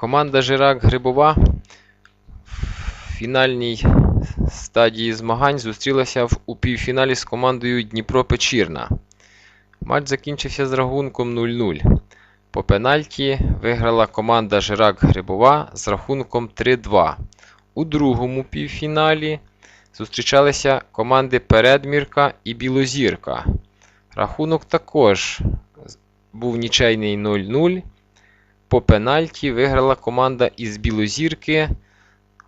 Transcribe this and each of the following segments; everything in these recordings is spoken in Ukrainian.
Команда Жирак Грибова в фінальній стадії змагань зустрілася в, у півфіналі з командою Дніпро Печірна. Матч закінчився з рахунком 0-0. По пенальті виграла команда Жирак Грибова з рахунком 3-2. У другому півфіналі зустрічалися команди Передмірка і Білозірка. Рахунок також був нічийний 0-0. По пенальті виграла команда із Білозірки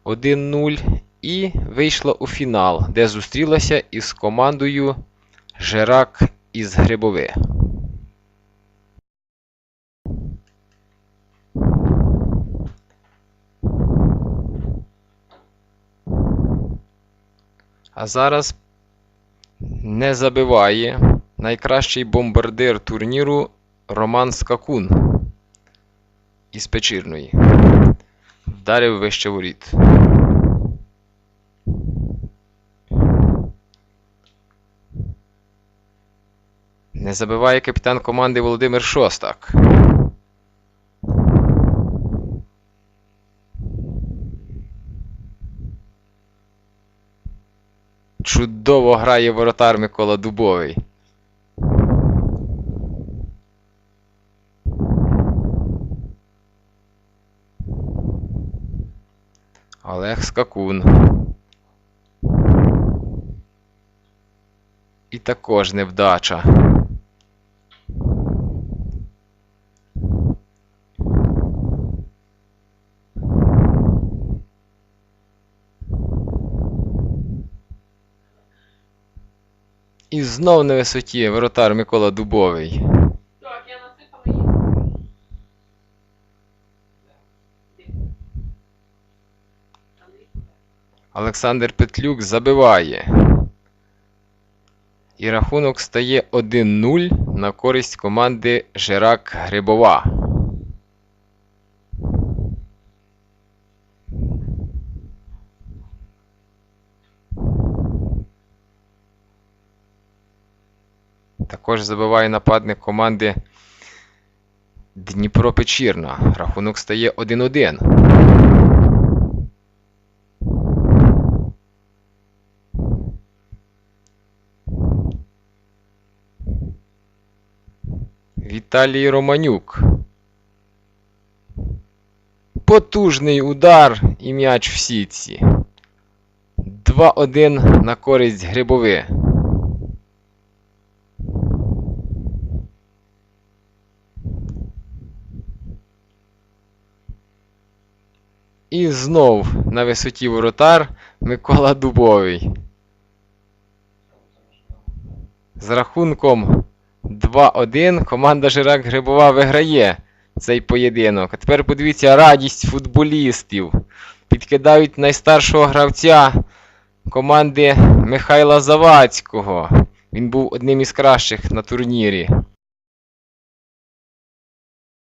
1-0 і вийшла у фінал, де зустрілася із командою Жирак із Грибове. А зараз не забиває найкращий бомбардир турніру Роман Скакун із Печірної. Вдарив вище воріт. Не забиває капітан команди Володимир Шостак. Чудово грає воротар Микола Дубовий. Олег Скакун. І також невдача. І знов на висоті воротар Микола Дубовий. Олександр Петлюк забиває. І рахунок стає 1-0 на користь команди Жирак Грибова. Також забиває нападник команди Дніпро Печірна. Рахунок стає 1-1. Віталій Романюк. Потужний удар і м'яч в сітці. 2-1 на користь Грибови. І знов на висоті воротар Микола Дубовий. З рахунком 2-1 команда Жирак Грибова виграє цей поєдинок. А тепер подивіться радість футболістів. Підкидають найстаршого гравця команди Михайла Завадського. Він був одним із кращих на турнірі.